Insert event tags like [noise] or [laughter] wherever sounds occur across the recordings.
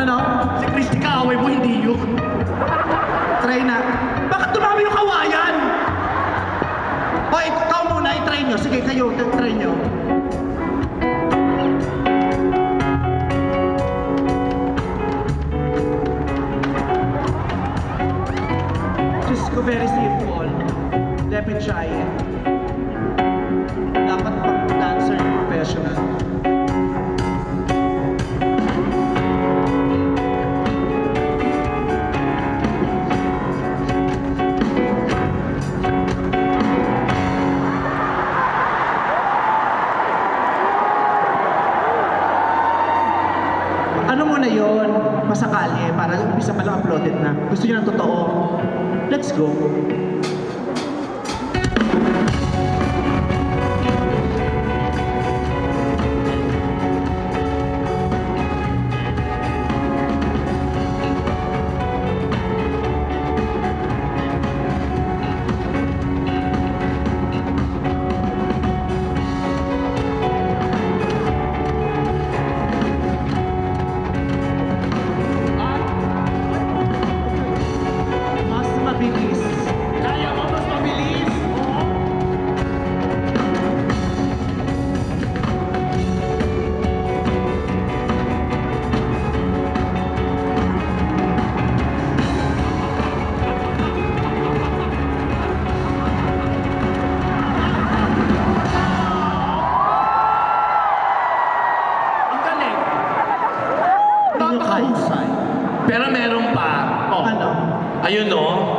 Ano no? Si Christy kaaway mo, hindi yun. Try na. Bakit dumami yung kawayan? O, ikaw muna, i-try nyo. Sige, kayo, try nyo. Diyos ko, very simple. Let me. Dapat pang dancer yung professional. Yon Masakali, para umpisa pa lang uploaded na. Gusto niyo ng totoo? Let's go.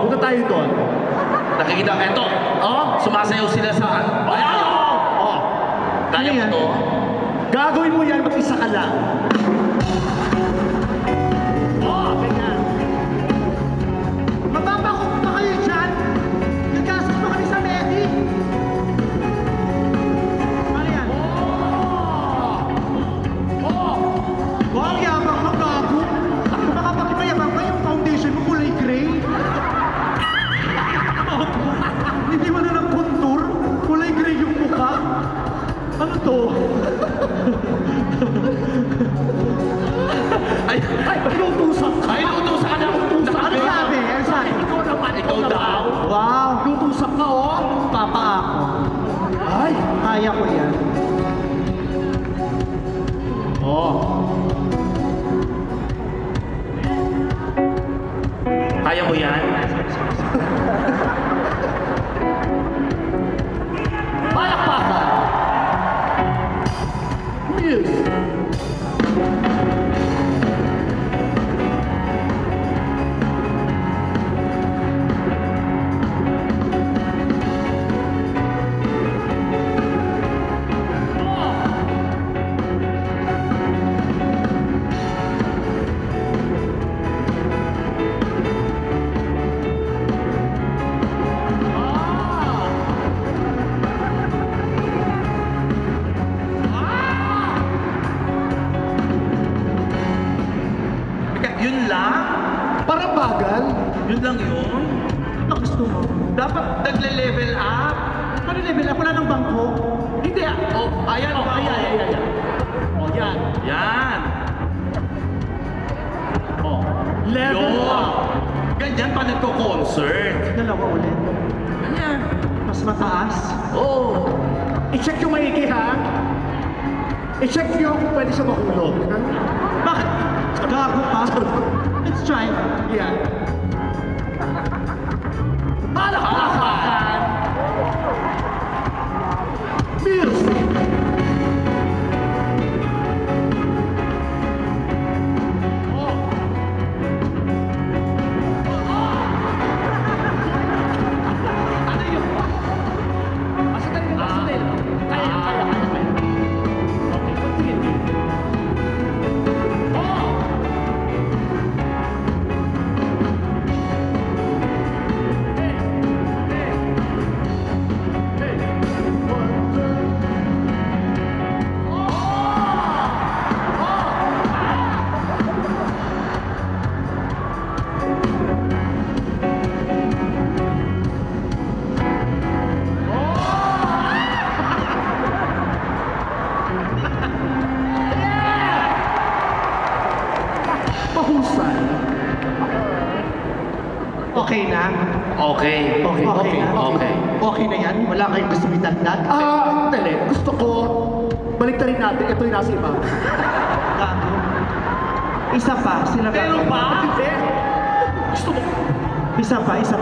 Punta tayo doon. Nakikita, eto. Oh, sumasayaw sila sa... Oh, ayan, oh. oh. Kaya Ano mo yan? to? Gagawin mo yan, mag-isa ka lang. Kaya ko yan. Oh. Kaya mo yan? [laughs] Parang bagal. Yun lang yun? Ano gusto mo? Dapat nagle-level up. Ano level up? Wala ng bangko. Hindi ah. Oh, ayan. Oh, ayan, ayan, ayan. Oh, yan. Yan. Oh. Level Yun. up. Ganyan pa nagko-concert. Dalawa ulit. Ganyan. Mas mataas. Oh. I-check yung maigi, ha? I-check nyo kung pwede siya mahulog. ha? Bakit? Gago ka? Let's try. Yan. Palakpakan. Mahusay. Okay na? Okay. Okay, okay. na? Okay. Okay na yan? Wala kayong gusto idagdag? Ah, dali. Gusto ko, balik rin natin. Ito yung nasa iba. Gago. Isa pa, sila Meron pa? Hindi. Gusto mo? Isa pa, isa